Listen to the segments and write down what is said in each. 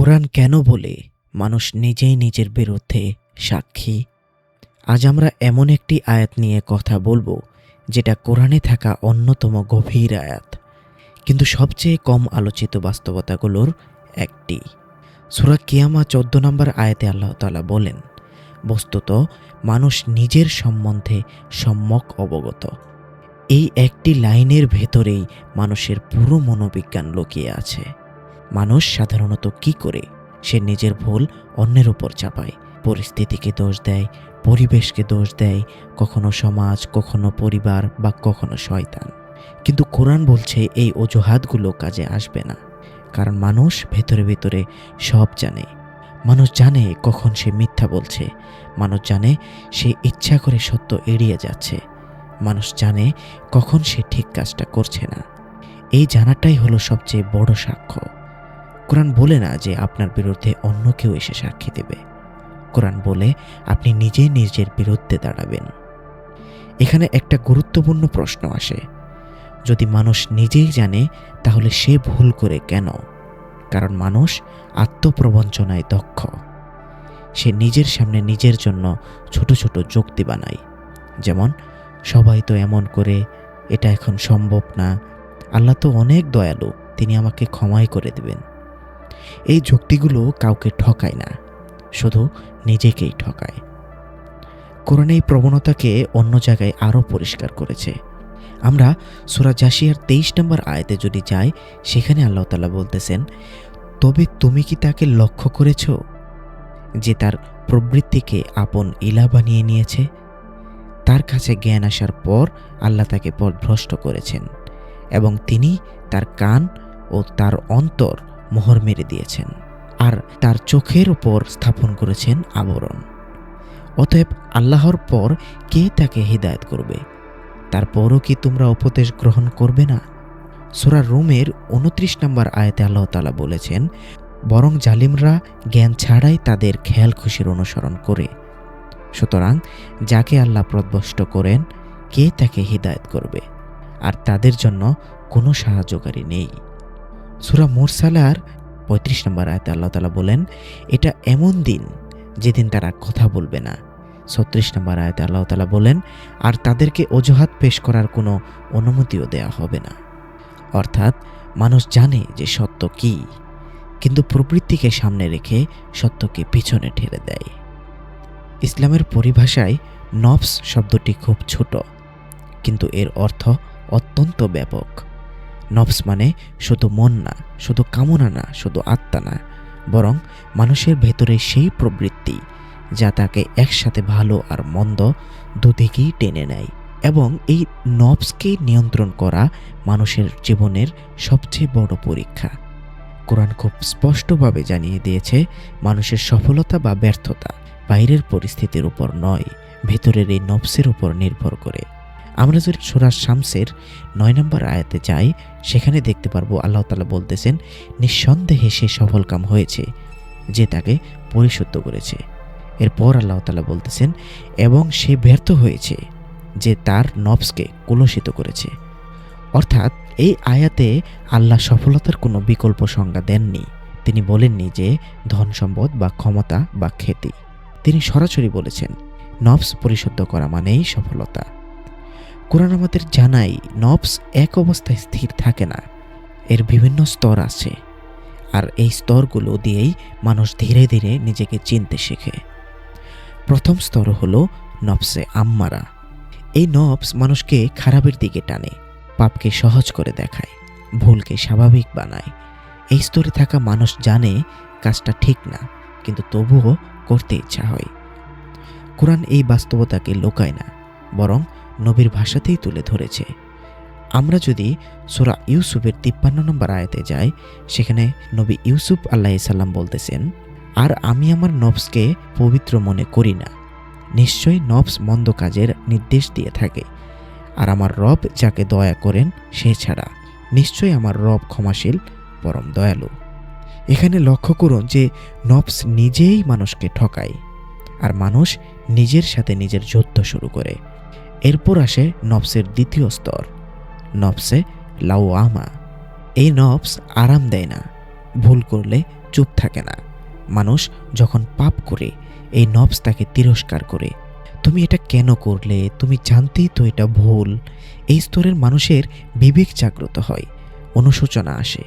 কোরআন কেন বলে মানুষ নিজেই নিজের বিরুদ্ধে সাক্ষী? আজ আমরা এমন একটি আয়াত নিয়ে কথা বলব, যেটা কোরআনে থাকা অন্যতম গভীর আয়াত। কিন্তু সবচেয়ে কম আলোচিত বাস্তবতাগুলোর একটি। সুরা কিয়ামা চোদ্দ নম্বর আয়াতে আল্লাহ তালা বলেন, বস্তুত মানুষ নিজের সম্বন্ধে সম্যক অবগত। এই একটি লাইনের ভেতরেই মানুষের পুরো মনোবিজ্ঞান লুকিয়ে আছে। মানুষ সাধারণত কি করে? সে নিজের ভুল অন্যের উপর চাপায়। পরিস্থিতিকে দোষ দেয়, পরিবেশকে দোষ দেয়, কখনো সমাজ, কখনো পরিবার বা কখনো শয়তান। কিন্তু কোরআন বলছে এই অজুহাতগুলো কাজে আসবে না। কারণ মানুষ ভেতরে ভেতরে সব জানে। মানুষ জানে কখন সে মিথ্যা বলছে। মানুষ জানে সে ইচ্ছা করে সত্য এড়িয়ে যাচ্ছে। মানুষ জানে কখন সে ঠিক কাজটা করছে না। এই জানাটাই হলো সবচেয়ে বড় সাক্ষ্য। কোরআন বলে না যে আপনার বিরুদ্ধে অন্য কেউ এসে সাক্ষী দেবে। কোরআন বলে আপনি নিজেই নিজের বিরুদ্ধে দাঁড়াবেন। এখানে একটা গুরুত্বপূর্ণ প্রশ্ন আসে। যদি মানুষ নিজেই জানে, তাহলে সে ভুল করে কেন? কারণ মানুষ আত্মপ্রবঞ্চনায় দক্ষ। সে নিজের সামনে নিজের জন্য ছোট ছোট যুক্তি বানায়। যেমন, সবাই তো এমন করে, এটা এখন সম্ভব না। আল্লাহ তো অনেক দয়ালু, তিনি আমাকে ক্ষমাই করে দেবেন। এই যুক্তিগুলো কাউকে ঠকায় না, শুধু নিজেকেই ঠকায়। কোরআন এই প্রবণতাকে অন্য জায়গায় আরও পরিষ্কার করেছে। আমরা সুরা জাসিয়ার তেইশ নম্বর আয়তে যদি যাই, সেখানে আল্লাহ তালা বলতেছেন, তবে তুমি কি তাকে লক্ষ্য করেছ যে তার প্রবৃত্তিকে আপন ইলা বানিয়ে নিয়েছে? তার কাছে জ্ঞান আসার পর আল্লাহ তাকে পথভ্রষ্ট করেছেন এবং তিনি তার কান ও তার অন্তর মোহর মেরে দিয়েছেন আর তার চোখের ওপর স্থাপন করেছেন আবরণ। অতএব আল্লাহর পর কে তাকে হিদায়ত করবে? তারপরও কি তোমরা উপদেশ গ্রহণ করবে না? সোরা রোমের উনত্রিশ নম্বর আয়তে আল্লাহ তালা বলেছেন, বরং জালিমরা জ্ঞান ছাড়াই তাদের খেয়াল খুশির অনুসরণ করে। সুতরাং যাকে আল্লাহ প্রদ্বষ্ট করেন, কে তাকে হিদায়ত করবে? আর তাদের জন্য কোনো সাহায্যকারী নেই। সুরা মুরসালার পঁয়ত্রিশ নম্বর আয়তে আল্লাহ তালা বলেন, এটা এমন দিন যেদিন তারা কথা বলবে না। ছত্রিশ নম্বর আয়তে আল্লাহ তালা বলেন, আর তাদেরকে অজুহাত পেশ করার কোনো অনুমতিও দেওয়া হবে না। অর্থাৎ, মানুষ জানে যে সত্য কী, কিন্তু প্রবৃত্তিকে সামনে রেখে সত্যকে পিছনে ঠেলে দেয়। ইসলামের পরিভাষায় নফস শব্দটি খুব ছোট, কিন্তু এর অর্থ অত্যন্ত ব্যাপক। নফস মানে শুধু মন না, শুধু কামনা না, শুধু আত্মা না, বরং মানুষের ভেতরে সেই প্রবৃত্তি যা তাকে একসাথে ভালো আর মন্দ দুদিকেই টেনে নেয় এবং এই নবসকে নিয়ন্ত্রণ করা মানুষের জীবনের সবচেয়ে বড় পরীক্ষা। কোরআন খুব স্পষ্টভাবে জানিয়ে দিয়েছে, মানুষের সফলতা বা ব্যর্থতা বাইরের পরিস্থিতির উপর নয়, ভেতরের এই নবসের উপর নির্ভর করে। আমরা যদি সুরাজ শামসের নয় নম্বর আয়াতে যাই, সেখানে দেখতে পারব আল্লাহ তালা বলতেছেন, নিঃসন্দেহে সে সফল কাম হয়েছে, যে তাকে পরিশুদ্ধ করেছে। এরপর আল্লাহ তালা বলতেছেন, এবং সে ব্যর্থ হয়েছে, যে তার নবসকে কলুষিত করেছে। অর্থাৎ এই আয়াতে আল্লাহ সফলতার কোনো বিকল্প সংজ্ঞা দেননি। তিনি বলেননি যে ধন সম্পদ বা ক্ষমতা বা খ্যাতি। তিনি সরাসরি বলেছেন নবস পরিশুদ্ধ করা মানেই সফলতা। কোরআন আমাদের জানাই নবস এক অবস্থায় স্থির থাকে না। এর বিভিন্ন স্তর আছে। আর এই স্তরগুলো দিয়েই মানুষ ধীরে ধীরে নিজেকে চিনতে শেখে। প্রথম স্তর হলো নবসে আম্মারা। এই নবস মানুষকে খারাপের দিকে টানে, পাপকে সহজ করে দেখায়, ভুলকে স্বাভাবিক বানায়। এই স্তরে থাকা মানুষ জানে কাজটা ঠিক না, কিন্তু তবুও করতে ইচ্ছা হয়। কোরআন এই বাস্তবতাকে লোকায় না, বরং নবীর ভাষাতেই তুলে ধরেছে। আমরা যদি সোরা ইউসুফের তিপ্পান্ন নম্বর আয়াতে যাই, সেখানে নবী ইউসুফ আল্লাহ সাল্লাম বলতেছেন, আর আমি আমার নবসকে পবিত্র মনে করি না। নিশ্চয়ই নবস মন্দ কাজের নির্দেশ দিয়ে থাকে। আর আমার রব যাকে দয়া করেন, সে ছাড়া নিশ্চয়ই আমার রব ক্ষমাশীল, পরম দয়ালু। এখানে লক্ষ্য করুন যে নবস নিজেই মানুষকে ঠকায়, আর মানুষ নিজের সাথে নিজের যুদ্ধ শুরু করে। এরপর আসে নবসের দ্বিতীয় স্তর। নবসে লাউ আমা। এই নবস আরাম দেয় না, ভুল করলে চুপ থাকে না। মানুষ যখন পাপ করে, এই নবস তাকে তিরস্কার করে। তুমি এটা কেন করলে? তুমি জানতেই তো এটা ভুল। এই স্তরের মানুষের বিবেক জাগ্রত হয়, অনুশোচনা আসে,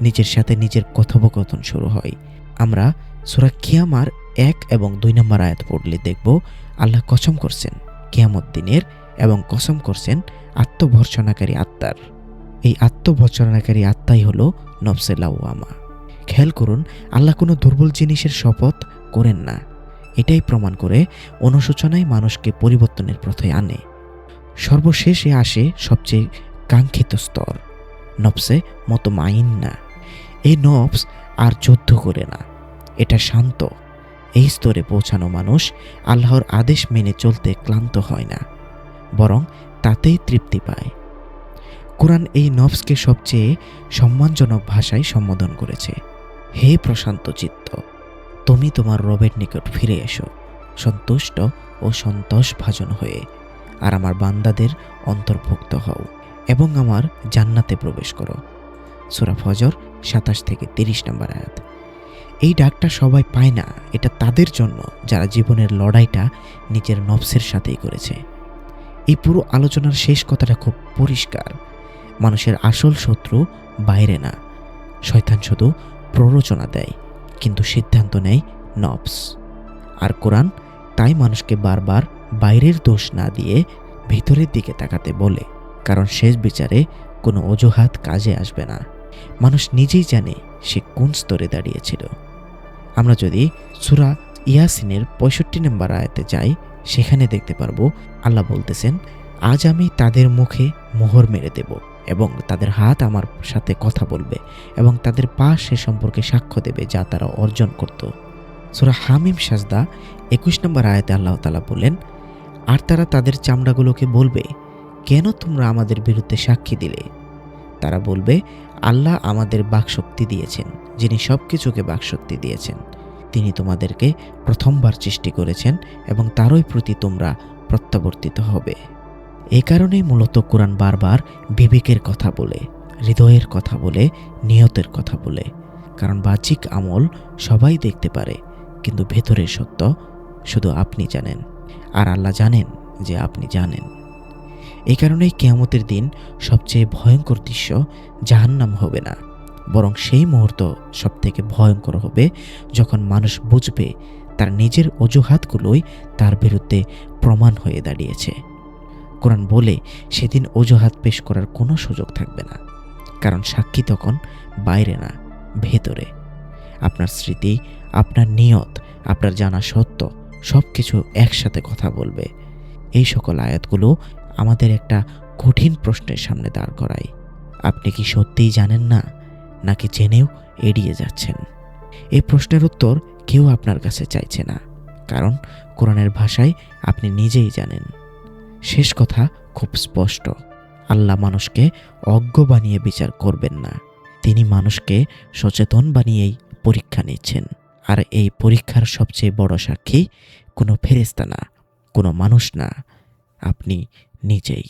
নিজের সাথে নিজের কথোপকথন শুরু হয়। আমরা সুরা কিয়ামার এক এবং দুই নম্বর আয়াত পড়লে দেখব আল্লাহ কসম করছেন। কিয়ামত দিনের এবং কসম করছেন আত্মভর্ষণাকারী আত্মার। এই আত্মভর্ষণাকারী আত্মাই হলো নফসে লাউয়ামা খেয়াল করুন, আল্লাহ কোনো দুর্বল জিনিসের শপথ করেন না। এটাই প্রমাণ করে অনুশোচনাই মানুষকে পরিবর্তনের পথে আনে। সর্বশেষে আসে সবচেয়ে কাঙ্ক্ষিত স্তর, নফসে মতো মাইন না এই নফস আর যুদ্ধ করে না, এটা শান্ত। এই স্তরে পৌঁছানো মানুষ আল্লাহর আদেশ মেনে চলতে ক্লান্ত হয় না, বরং তাতেই তৃপ্তি পায়। কোরআন এই নফসকে সবচেয়ে সম্মানজনক ভাষায় সম্বোধন করেছে। হে প্রশান্ত চিত্ত, তুমি তোমার রবের নিকট ফিরে এসো, সন্তুষ্ট ও সন্তোষ ভাজন হয়ে, আর আমার বান্দাদের অন্তর্ভুক্ত হও এবং আমার জান্নাতে প্রবেশ করো। সুরা ফজর সাতাশ থেকে তিরিশ নম্বর আয়াত। এই ডাকটা সবাই পায় না, এটা তাদের জন্য যারা জীবনের লড়াইটা নিজের নফসের সাথেই করেছে। এই পুরো আলোচনার শেষ কথাটা খুব পরিষ্কার। মানুষের আসল শত্রু বাইরে না। শয়তান শুধু প্ররোচনা দেয়, কিন্তু সিদ্ধান্ত নেয় নবস আর কোরআন তাই মানুষকে বারবার বাইরের দোষ না দিয়ে ভিতরের দিকে তাকাতে বলে, কারণ শেষ বিচারে কোনো অজুহাত কাজে আসবে না। মানুষ নিজেই জানে সে কোন স্তরে দাঁড়িয়েছিল। আমরা যদি সুরা ইয়াসিনের পঁয়ষট্টি নম্বর আয়াতে যাই, সেখানে দেখতে পারব, আল্লাহ বলতেছেন, আজ আমি তাদের মুখে মোহর মেরে দেব এবং তাদের হাত আমার সাথে কথা বলবে এবং তাদের পা সে সম্পর্কে সাক্ষ্য দেবে যা তারা অর্জন করত। সুরা হামিম সাজদা একুশ নম্বর আয়াতে আল্লাহ তালা বললেন, আর তারা তাদের চামড়াগুলোকে বলবে, কেন তোমরা আমাদের বিরুদ্ধে সাক্ষী দিলে তারা বলবে, আল্লাহ আমাদের বাকশক্তি দিয়েছেন, যিনি সব কিছুকে বাকশক্তি দিয়েছেন। তিনি তোমাদেরকে প্রথমবার সৃষ্টি করেছেন এবং তারই প্রতি তোমরা প্রত্যাবর্তিত হবে। এ কারণেই মূলত কোরআন বারবার বিবেকের কথা বলে, হৃদয়ের কথা বলে, নিয়তের কথা বলে। কারণ বাহ্যিক আমল সবাই দেখতে পারে, কিন্তু ভেতরের সত্য শুধু আপনি জানেন। আর আল্লাহ জানেন যে আপনি জানেন। এই কারণেই কেয়ামতের দিন সবচেয়ে ভয়ঙ্কর দৃশ্য জাহান্নাম হবে না। বরং সেই মুহূর্ত সবথেকে ভয়ঙ্কর হবে যখন মানুষ বুঝবে তার নিজের অজুহাতগুলোই তার বিরুদ্ধে প্রমাণ হয়ে দাঁড়িয়েছে। কোরআন বলে সেদিন অজুহাত পেশ করার কোনো সুযোগ থাকবে না। কারণ সাক্ষী তখন বাইরে না, ভেতরে। আপনার স্মৃতি, আপনার নিয়ত, আপনার জানা সত্য সব কিছু একসাথে কথা বলবে। এই সকল আয়াতগুলো আমাদের একটা কঠিন প্রশ্নের সামনে দাঁড় করায়। আপনি কি সত্যিই জানেন না, নাকি জেনেও এড়িয়ে যাচ্ছেন? এই প্রশ্নের উত্তর কেউ আপনার কাছে চাইছে না, কারণ কোরআনের ভাষায় আপনি নিজেই জানেন। শেষ কথা খুব স্পষ্ট, আল্লাহ মানুষকে অজ্ঞ বানিয়ে বিচার করবেন না। তিনি মানুষকে সচেতন বানিয়েই পরীক্ষা নিচ্ছেন। আর এই পরীক্ষার সবচেয়ে বড় সাক্ষী কোনো ফেরেস্তা না, কোনো মানুষ না। আপনি নিজেই